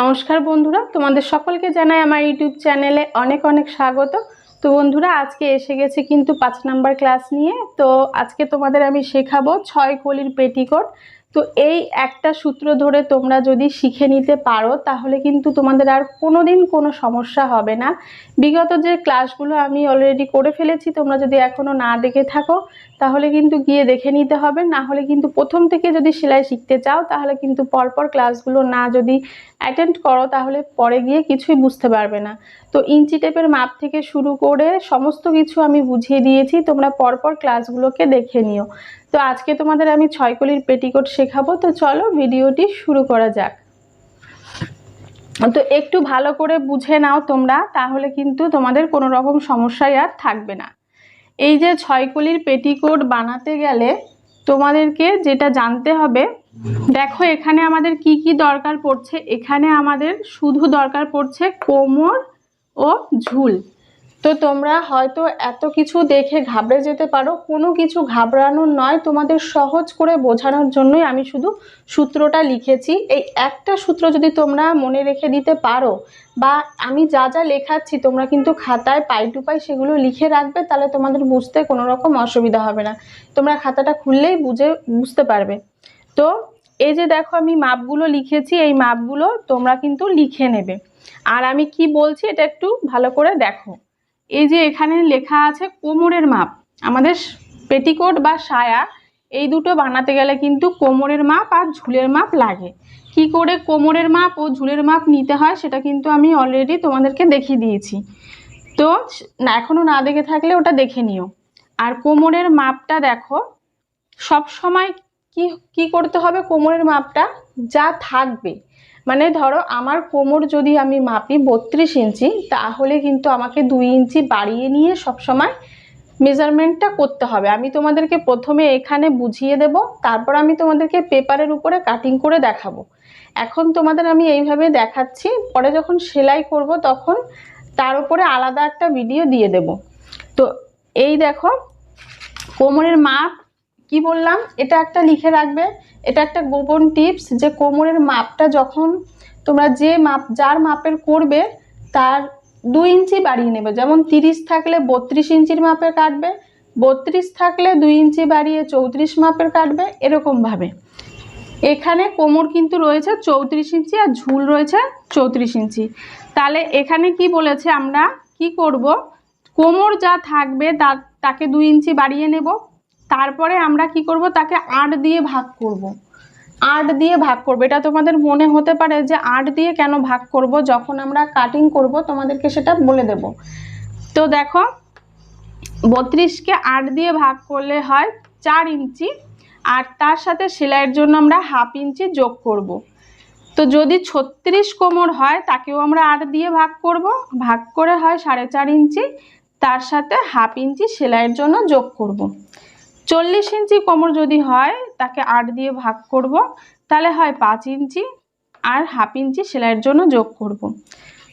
নমস্কার বন্ধুরা, তোমাদের সকলকে জানাই আমার ইউটিউব চ্যানেলে অনেক অনেক স্বাগত। তো বন্ধুরা, আজকে এসে গেছে কিন্তু পাঁচ নাম্বার ক্লাস নিয়ে। তো আজকে তোমাদের আমি শেখাবো ছয় কলির পেটিকোট। তো এই একটা সূত্র ধরে তোমরা যদি শিখে নিতে পারো, তাহলে কিন্তু তোমাদের আর কোনো দিন কোনো সমস্যা হবে না। বিগত যে ক্লাসগুলো আমি অলরেডি করে ফেলেছি, তোমরা যদি এখনও না দেখে থাকো, তাহলে কিন্তু গিয়ে দেখে নিতে হবে। না হলে কিন্তু প্রথম থেকে যদি সেলাই শিখতে চাও, তাহলে কিন্তু পরপর ক্লাসগুলো না যদি অ্যাটেন্ড করো, তাহলে পরে গিয়ে কিছুই বুঝতে পারবে না। তো ইঞ্চি টেপের মাপ থেকে শুরু করে সমস্ত কিছু আমি বুঝিয়ে দিয়েছি। তোমরা পরপর ক্লাসগুলোকে দেখে নিও। তো আজকে তোমাদের আমি ছয় ছয়কলির পেটিকোট শেখাবো। তো চলো ভিডিওটি শুরু করা যাক। তো একটু ভালো করে বুঝে নাও তোমরা, তাহলে কিন্তু তোমাদের কোনো রকম সমস্যাই আর থাকবে না। এই যে ছয় ছয়কলির পেটিকোট বানাতে গেলে তোমাদেরকে যেটা জানতে হবে, দেখো এখানে আমাদের কি কি দরকার পড়ছে। এখানে আমাদের শুধু দরকার পড়ছে কোমর ও ঝুল। তো তোমরা হয়তো এত কিছু দেখে ঘাবড়ে যেতে পারো। কোনো কিছু ঘাবড়ানোর নয়, তোমাদের সহজ করে বোঝানোর জন্যই আমি শুধু সূত্রটা লিখেছি। এই একটা সূত্র যদি তোমরা মনে রেখে দিতে পারো বা আমি যা যা লেখাচ্ছি তোমরা কিন্তু খাতায় পাই টু পাই সেগুলো লিখে রাখবে, তাহলে তোমাদের বুঝতে কোনো রকম অসুবিধা হবে না। তোমরা খাতাটা খুললেই বুঝে, বুঝতে পারবে। তো এই যে দেখো আমি মাপগুলো লিখেছি, এই মাপগুলো তোমরা কিন্তু লিখে নেবে। আর আমি কি বলছি এটা একটু ভালো করে দেখো। এই যে এখানে লেখা আছে কোমরের মাপ। আমাদের পেটিকোট বা সায়া, এই দুটো বানাতে গেলে কিন্তু কোমরের মাপ আর ঝুলের মাপ লাগে। কি করে কোমরের মাপ ও ঝুলের মাপ নিতে হয় সেটা কিন্তু আমি অলরেডি তোমাদেরকে দেখিয়ে দিয়েছি। তো এখনও না দেখে থাকলে ওটা দেখে নিও। আর কোমরের মাপটা দেখো সব সময় কি কি করতে হবে? কোমরের মাপটা যা থাকবে মানে ধরো আমার কোমর যদি আমি মাপি বত্রিশ ইঞ্চি, তাহলে কিন্তু আমাকে দুই ইঞ্চি বাড়িয়ে নিয়ে সবসময় মেজারমেন্টটা করতে হবে। আমি তোমাদেরকে প্রথমে এখানে বুঝিয়ে দেব, তারপর আমি তোমাদেরকে পেপারের উপরে কাটিং করে দেখাবো। এখন তোমাদের আমি এইভাবে দেখাচ্ছি, পরে যখন সেলাই করব তখন তার উপরে আলাদা একটা ভিডিও দিয়ে দেব। তো এই দেখো, কোমরের মাপ কি বললাম? এটা একটা লিখে রাখবে। এটা একটা গোপন টিপস যে কোমরের মাপটা যখন তোমরা যে মাপ, যার মাপের করবে, তার দু ইঞ্চি বাড়িয়ে নেবে। যেমন তিরিশ থাকলে বত্রিশ ইঞ্চির মাপের কাটবে, বত্রিশ থাকলে দুই ইঞ্চি বাড়িয়ে চৌত্রিশ মাপের কাটবে, এরকমভাবে। এখানে কোমর কিন্তু রয়েছে চৌত্রিশ ইঞ্চি আর ঝুল রয়েছে চৌত্রিশ ইঞ্চি। তাহলে এখানে কি বলেছে আমরা? কি করব? কোমর যা থাকবে তাকে দুই ইঞ্চি বাড়িয়ে নেব। তারপরে আমরা কি করব তাকে আট দিয়ে ভাগ করব। আট দিয়ে ভাগ করব এটা তোমাদের মনে হতে পারে যে আট দিয়ে কেন ভাগ করব যখন আমরা কাটিং করব, তোমাদেরকে সেটা বলে দেব তো দেখো, বত্রিশকে আট দিয়ে ভাগ করলে হয় চার ইঞ্চি, আর তার সাথে সেলাইয়ের জন্য আমরা হাফ ইঞ্চি যোগ করব। তো যদি ছত্রিশ কোমর হয়, তাকেও আমরা আট দিয়ে ভাগ করব ভাগ করে হয় সাড়ে চার ইঞ্চি, তার সাথে হাফ ইঞ্চি সেলাইয়ের জন্য যোগ করব। চল্লিশ ইঞ্চি কোমর যদি হয়, তাকে আট দিয়ে ভাগ করব তাহলে হয় পাঁচ ইঞ্চি আর হাফ ইঞ্চি সেলাইয়ের জন্য যোগ করব।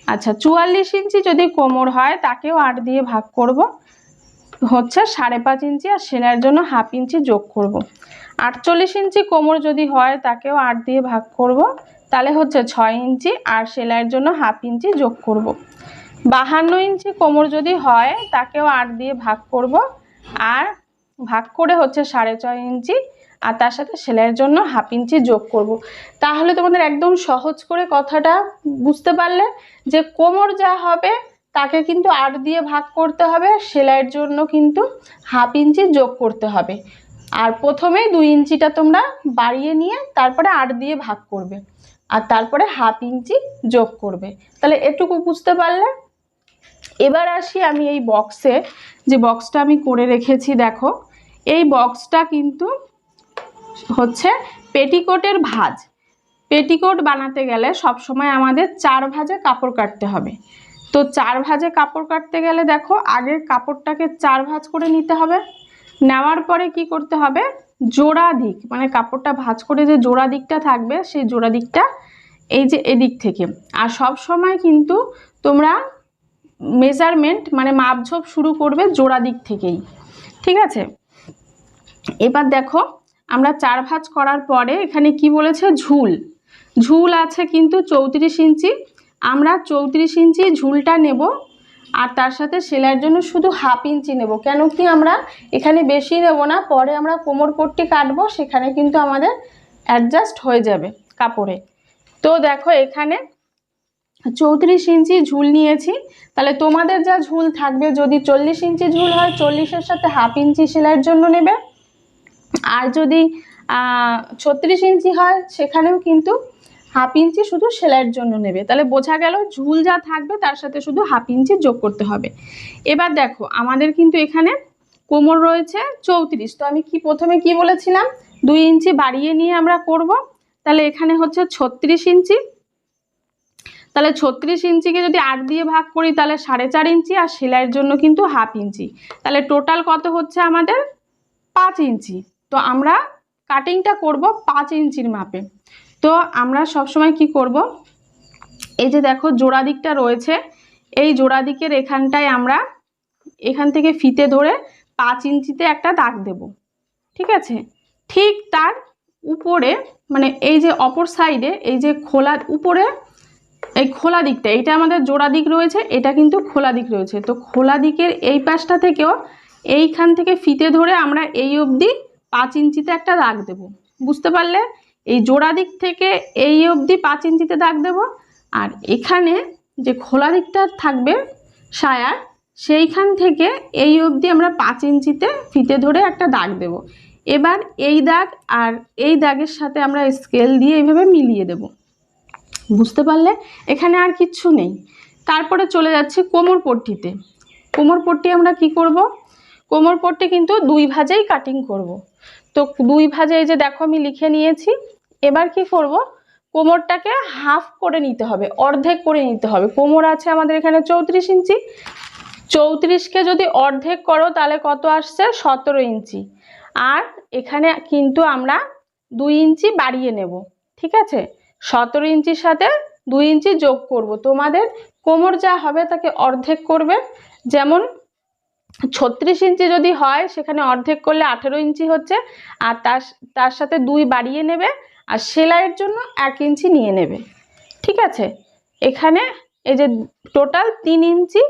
আচ্ছা চুয়াল্লিশ ইঞ্চি যদি কোমর হয়, তাকেও আট দিয়ে ভাগ করব হচ্ছে সাড়ে পাঁচ ইঞ্চি আর সেলাইয়ের জন্য হাফ ইঞ্চি যোগ করব। আটচল্লিশ ইঞ্চি কোমর যদি হয়, তাকেও আট দিয়ে ভাগ করব তাহলে হচ্ছে ছয় ইঞ্চি আর সেলাইয়ের জন্য হাফ ইঞ্চি যোগ করব। বাহান্ন ইঞ্চি কোমর যদি হয়, তাকেও আট দিয়ে ভাগ করব আর ভাগ করে হচ্ছে সাড়ে ছয় ইঞ্চি আর তার সাথে সেলাইয়ের জন্য হাফ ইঞ্চি যোগ করব। তাহলে তোমাদের একদম সহজ করে কথাটা বুঝতে পারলে যে কোমর যা হবে তাকে কিন্তু আট দিয়ে ভাগ করতে হবে, সেলাইয়ের জন্য কিন্তু হাফ ইঞ্চি যোগ করতে হবে। আর প্রথমেই দুই ইঞ্চিটা তোমরা বাড়িয়ে নিয়ে তারপরে আট দিয়ে ভাগ করবে। আর তারপরে হাফ ইঞ্চি যোগ করবে। তাহলে এটুকু বুঝতে পারলে এবার আসি আমি এই বক্সে যে বক্সটা আমি করে রেখেছি, দেখো। এই বক্সটা কিন্তু হচ্ছে পেটিকোটের ভাঁজ। পেটিকোট বানাতে গেলে সব সময় আমাদের চার ভাজে কাপড় কাটতে হবে। তো চার ভাজে কাপড় কাটতে গেলে দেখো, আগের কাপড়টাকে চার ভাঁজ করে নিতে হবে। নেওয়ার পরে কি করতে হবে? জোড়া দিক মানে কাপড়টা ভাঁজ করে যে জোড়া দিকটা থাকবে, সেই জোড়া দিকটা এই যে এদিক থেকে। আর সব সময় কিন্তু তোমরা মেজারমেন্ট মানে মাপঝোপ শুরু করবে জোড়া দিক থেকেই। ঠিক আছে? এবার দেখো, আমরা চার ভাঁজ করার পরে এখানে কি বলেছে? ঝুল। ঝুল আছে কিন্তু চৌত্রিশ ইঞ্চি। আমরা চৌত্রিশ ইঞ্চি ঝুলটা নেব আর তার সাথে সেলাইয়ের জন্য শুধু হাফ ইঞ্চি নেব। কেন কি আমরা এখানে বেশি নেব না, পরে আমরা কোমর পট্টি কাটবো, সেখানে কিন্তু আমাদের অ্যাডজাস্ট হয়ে যাবে কাপড়ে। তো দেখো এখানে চৌত্রিশ ইঞ্চি ঝুল নিয়েছি। তাহলে তোমাদের যা ঝুল থাকবে, যদি চল্লিশ ইঞ্চি ঝুল হয়, চল্লিশের সাথে হাফ ইঞ্চি সেলাইয়ের জন্য নেবে। আর যদি ছত্রিশ ইঞ্চি হয়, সেখানেও কিন্তু হাফ ইঞ্চি শুধু সেলাইয়ের জন্য নেবে। তাহলে বোঝা গেল ঝুল যা থাকবে, তার সাথে শুধু হাফ ইঞ্চি যোগ করতে হবে। এবার দেখো, আমাদের কিন্তু এখানে কোমর রয়েছে চৌত্রিশ। তো আমি কি প্রথমে কি বলেছিলাম? দুই ইঞ্চি বাড়িয়ে নিয়ে আমরা করব। তাহলে এখানে হচ্ছে ছত্রিশ ইঞ্চি। তাহলে ছত্রিশ ইঞ্চিকে যদি আট দিয়ে ভাগ করি, তাহলে সাড়ে চার ইঞ্চি আর সেলাইয়ের জন্য কিন্তু হাফ ইঞ্চি। তাহলে টোটাল কত হচ্ছে আমাদের? পাঁচ ইঞ্চি। তো আমরা কাটিংটা করব পাঁচ ইঞ্চির মাপে। তো আমরা সবসময় কি করব? এই যে দেখো জোড়া দিকটা রয়েছে। এই জোড়া দিকের এখানটায় আমরা এখান থেকে ফিতে ধরে পাঁচ ইঞ্চিতে একটা দাগ দেব। ঠিক আছে? ঠিক তার উপরে মানে এই যে অপর সাইডে এই যে খোলার উপরে এই খোলা দিকটা, এটা আমাদের জোড়া দিক রয়েছে, এটা কিন্তু খোলা দিক রয়েছে। তো খোলা দিকের এই পাশটা থেকেও এইখান থেকে ফিতে ধরে আমরা এই অবধি পাঁচ ইঞ্চিতে একটা দাগ দেব। বুঝতে পারলে? এই জোড়া দিক থেকে এই অবধি পাঁচ ইঞ্চিতে দাগ দেব আর এখানে যে খোলা দিকটা থাকবে সায়ার সেইখান থেকে এই অবধি আমরা পাঁচ ইঞ্চিতে ফিতে ধরে একটা দাগ দেব। এবার এই দাগ আর এই দাগের সাথে আমরা স্কেল দিয়ে এইভাবে মিলিয়ে দেব। বুঝতে পারলে? এখানে আর কিচ্ছু নেই। তারপরে চলে যাচ্ছে কোমর পট্টিতে। কোমর পট্টি আমরা কি করব? কোমর পট্টি কিন্তু দুই ভাজেই কাটিং করব। তো দুই ভাজে এই যে দেখো আমি লিখে নিয়েছি। এবার কি করব? কোমরটাকে হাফ করে নিতে হবে, অর্ধেক করে নিতে হবে। কোমর আছে আমাদের এখানে চৌত্রিশ ইঞ্চি। চৌত্রিশকে যদি অর্ধেক করো তাহলে কত আসছে? সতেরো ইঞ্চি। আর এখানে কিন্তু আমরা দুই ইঞ্চি বাড়িয়ে নেব, ঠিক আছে? সতেরো ইঞ্চির সাথে দুই ইঞ্চি যোগ করব। তোমাদের কোমর যা হবে তাকে অর্ধেক করবে। যেমন ছত্রিশ ইঞ্চি যদি হয়, সেখানে অর্ধেক করলে আঠেরো ইঞ্চি হচ্ছে। আর তার তার সাথে দুই বাড়িয়ে নেবে। আর সেলাইয়ের জন্য এক ইঞ্চি নিয়ে নেবে। ঠিক আছে? এখানে এই যে টোটাল তিন ইঞ্চি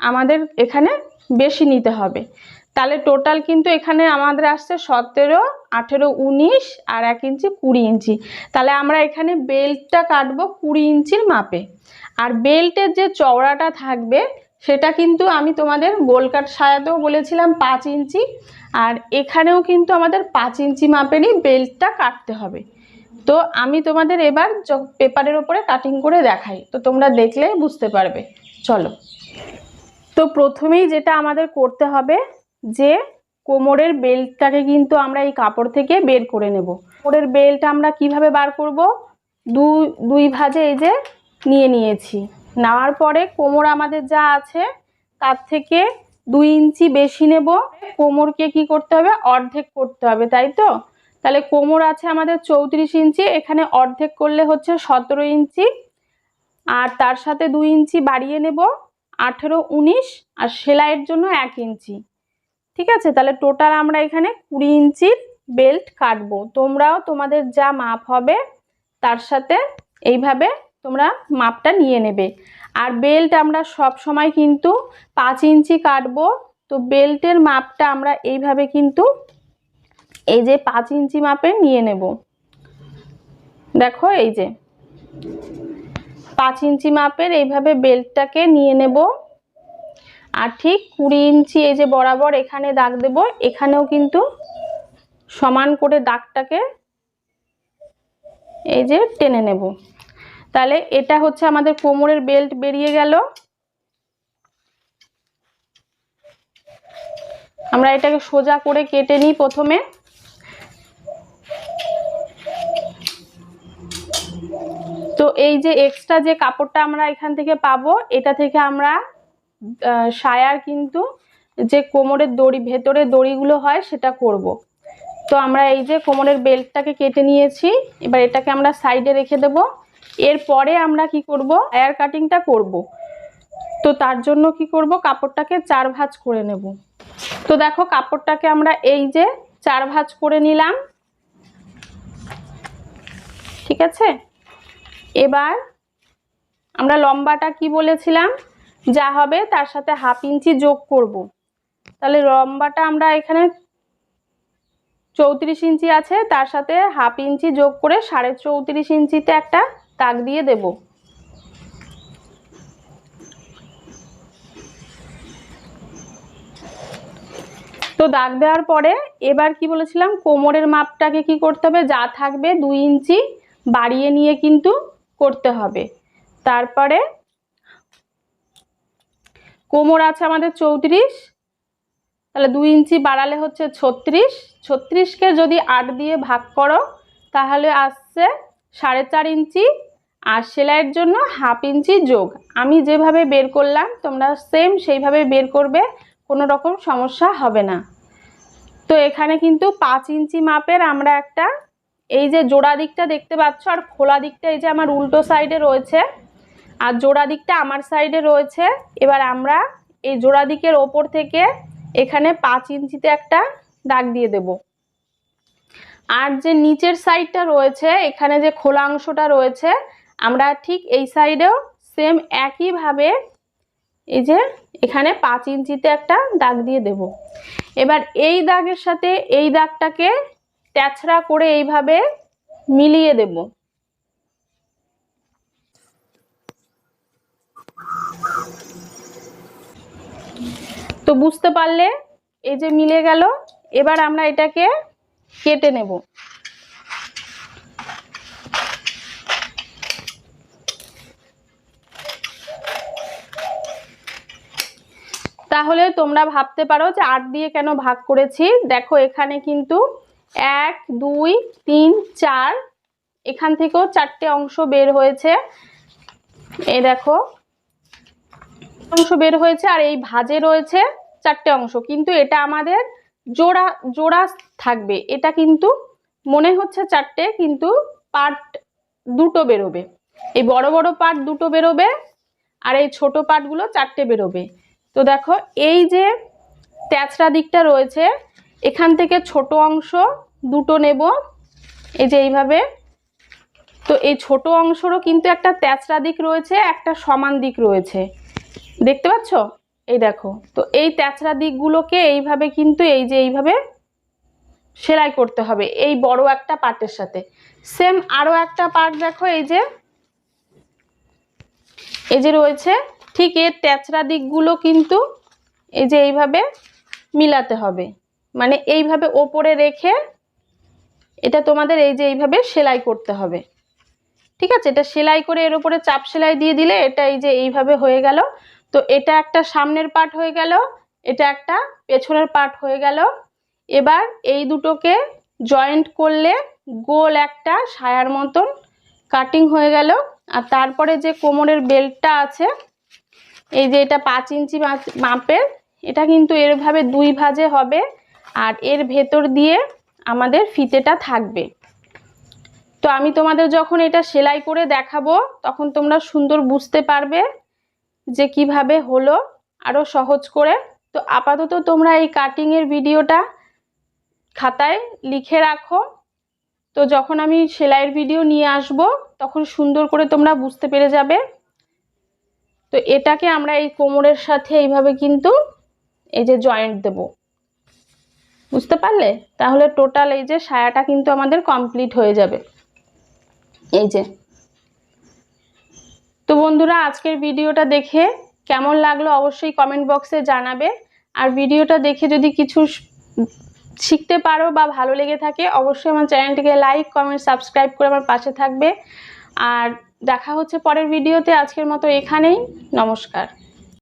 আমাদের এখানে বেশি নিতে হবে। তাহলে টোটাল কিন্তু এখানে আমাদের আসছে সতেরো, আঠেরো, উনিশ আর এক ইঞ্চি কুড়ি ইঞ্চি। তাহলে আমরা এখানে বেল্টটা কাটবো কুড়ি ইঞ্চির মাপে। আর বেল্টের যে চওড়াটা থাকবে, সেটা কিন্তু আমি তোমাদের গোলকাট সায়াতেও বলেছিলাম পাঁচ ইঞ্চি। আর এখানেও কিন্তু আমাদের পাঁচ ইঞ্চি মাপেরই বেল্টটা কাটতে হবে। তো আমি তোমাদের এবার পেপারের ওপরে কাটিং করে দেখাই। তো তোমরা দেখলে বুঝতে পারবে। চলো। তো প্রথমেই যেটা আমাদের করতে হবে যে কোমরের বেল্টটাকে কিন্তু আমরা এই কাপড় থেকে বের করে নেব। কোমরের বেল্ট আমরা কীভাবে বার করব? দুই দুই ভাজে এই যে নিয়ে নিয়েছি। নেওয়ার পরে কোমর আমাদের যা আছে, তার থেকে দুই ইঞ্চি বেশি নেব। কোমরকে কি করতে হবে? অর্ধেক করতে হবে, তাই তো? তাহলে কোমর আছে আমাদের চৌত্রিশ ইঞ্চি, এখানে অর্ধেক করলে হচ্ছে সতেরো ইঞ্চি। আর তার সাথে দুই ইঞ্চি বাড়িয়ে নেব, আঠেরো, উনিশ, আর সেলাইয়ের জন্য এক ইঞ্চি। ঠিক আছে? তাহলে টোটাল আমরা এখানে কুড়ি ইঞ্চির বেল্ট কাটবো। তোমরাও তোমাদের যা মাপ হবে, তার সাথে এইভাবে তোমরা মাপটা নিয়ে নেবে। আর বেল্ট আমরা সব সময় কিন্তু পাঁচ ইঞ্চি কাটবো। তো বেল্টের মাপটা আমরা এইভাবে কিন্তু এই যে পাঁচ ইঞ্চি মাপে নিয়ে নেব। দেখো এই যে, পাঁচ ইঞ্চি মাপের এইভাবে বেল্টটাকে নিয়ে নেব। আর ঠিক কুড়ি ইঞ্চি এই যে বরাবর এখানে দাগ দেব, এখানেও কিন্তু সমান করে দাগটাকে এই যে টেনে নেব। তাহলে এটা হচ্ছে আমাদের কোমরের বেল্ট বেরিয়ে গেল। আমরা এটাকে সোজা করে কেটে নিই প্রথমে। তো এই যে এক্সট্রা যে কাপড়টা আমরা এখান থেকে পাবো, এটা থেকে আমরা সায়ার কিন্তু যে কোমরের দড়ি ভেতরে দড়িগুলো হয় সেটা করব। তো আমরা এই যে কোমরের বেল্টটাকে কেটে নিয়েছি, এবার এটাকে আমরা সাইডে রেখে দেব। এরপরে আমরা কি করব? এয়ার কাটিংটা করব। তো তার জন্য কি করব? কাপড়টাকে চার ভাঁজ করে নেব। তো দেখো কাপড়টাকে আমরা এই যে চার ভাঁজ করে নিলাম। ঠিক আছে? এবার আমরা লম্বাটা কি বলেছিলাম? যা হবে তার সাথে হাফ ইঞ্চি যোগ করব। তাহলে লম্বাটা আমরা এখানে চৌত্রিশ ইঞ্চি আছে, তার সাথে হাফ ইঞ্চি যোগ করে সাড়ে চৌত্রিশ ইঞ্চিতে একটা দাগ দিয়ে দেব। তো দাগ দেওয়ার পরে এবার কি বলেছিলাম, কোমরের মাপটাকে কি করতে হবে? যা থাকবে দুই ইঞ্চি বাড়িয়ে নিয়ে কিন্তু করতে হবে। তারপরে কোমর আছে আমাদের চৌত্রিশ, তাহলে দুই ইঞ্চি বাড়ালে হচ্ছে ছত্রিশ। ছত্রিশকে যদি আট দিয়ে ভাগ করো, তাহলে আসছে সাড়ে চার ইঞ্চি। আর সেলাইয়ের জন্য হাফ ইঞ্চি যোগ। আমি যেভাবে বের করলাম, তোমরা সেম সেইভাবে বের করবে, কোনো রকম সমস্যা হবে না। তো এখানে কিন্তু পাঁচ ইঞ্চি মাপের আমরা একটা, এই যে জোড়া দিকটা দেখতে পাচ্ছ, আর খোলা দিকটা এই যে আমার উল্টো সাইডে রয়েছে আর জোড়া দিকটা আমার সাইডে রয়েছে। এবার আমরা এই জোড়া দিকের ওপর থেকে এখানে পাঁচ ইঞ্চিতে একটা দাগ দিয়ে দেব। আর যে নিচের সাইডটা রয়েছে, এখানে যে খোলা অংশটা রয়েছে, আমরা ঠিক এই সাইডেও সেম একইভাবে এই যে এখানে পাঁচ ইঞ্চিতে একটা দাগ দিয়ে দেব। এবার এই দাগের সাথে এই দাগটাকে ট্যাচড়া করে এইভাবে মিলিয়ে দেব। তো বুঝতে পারলে এই যে মিলে গেল, এবার আমরা এটাকে কেটে নেব। তাহলে তোমরা ভাবতে পারো যে আট দিয়ে কেন ভাগ করেছি? দেখো, এখানে কিন্তু এক, দুই, তিন, চার, এখান থেকেও চারটে অংশ বের হয়েছে। এই দেখো, অংশ বের হয়েছে আর এই ভাজে রয়েছে। চারটে অংশ। কিন্তু এটা আমাদের জোড়া জোড়া থাকবে। এটা কিন্তু মনে হচ্ছে চারটে, কিন্তু পার্ট দুটো বেরোবে। এই বড় বড় পার্ট দুটো বেরোবে আর এই ছোট পার্টগুলো চারটে বেরোবে। তো দেখো, এই যে তেচড়া দিকটা রয়েছে, এখান থেকে ছোট অংশ দুটো নেব। এই যে এইভাবে। তো এই ছোট অংশেরও কিন্তু একটা তেচড়া দিক রয়েছে, একটা সমান দিক রয়েছে। দেখতে পাচ্ছ? এই দেখো, তো এই তেচড়া দিকগুলোকে এইভাবে কিন্তু এই যে এইভাবে সেলাই করতে হবে, এই বড় একটা পার্টের সাথে। সেম আরও একটা পার্ট দেখো, এই যে এই যে রয়েছে, ঠিক এর তেচড়া দিকগুলো কিন্তু এই যে এইভাবে মিলাতে হবে। মানে এইভাবে ওপরে রেখে এটা তোমাদের এই যে এইভাবে সেলাই করতে হবে। ঠিক আছে? এটা সেলাই করে এর উপরে চাপ সেলাই দিয়ে দিলে এটা এই যে এইভাবে হয়ে গেল। তো এটা একটা সামনের পার্ট হয়ে গেল, এটা একটা পেছনের পার্ট হয়ে গেল। এবার এই দুটোকে জয়েন্ট করলে গোল একটা সায়ার মতন কাটিং হয়ে গেল। আর তারপরে যে কোমরের বেল্টটা আছে, এই যে এটা পাঁচ ইঞ্চি মাপের, এটা কিন্তু এরভাবে দুই ভাজে হবে আর এর ভেতর দিয়ে আমাদের ফিতেটা থাকবে। তো আমি তোমাদের যখন এটা সেলাই করে দেখাবো, তখন তোমরা সুন্দর বুঝতে পারবে যে কীভাবে হলো আরও সহজ করে। তো আপাতত তোমরা এই কাটিংয়ের ভিডিওটা খাতায় লিখে রাখো। তো যখন আমি সেলাইয়ের ভিডিও নিয়ে আসব, তখন সুন্দর করে তোমরা বুঝতে পেরে যাবে। তো এটাকে আমরা এই কোমরের সাথে এইভাবে কিন্তু এই যে জয়েন্ট দেব। বুঝতে পারলে? তাহলে টোটাল এই যে সায়াটা কিন্তু আমাদের কমপ্লিট হয়ে যাবে। এই যে তো বন্ধুরা, আজকের ভিডিওটা দেখে কেমন লাগল অবশ্যই কমেন্ট বক্সে জানাবে। আর ভিডিওটা দেখে যদি কিছু শিখতে পারো বা ভালো লেগে থাকে, অবশ্যই আমার চ্যানেলটিকে লাইক কমেন্ট সাবস্ক্রাইব করে আমার পাশে থাকবে। আর দেখা হচ্ছে পরের ভিডিওতে। আজকের মতো এখানেই। নমস্কার।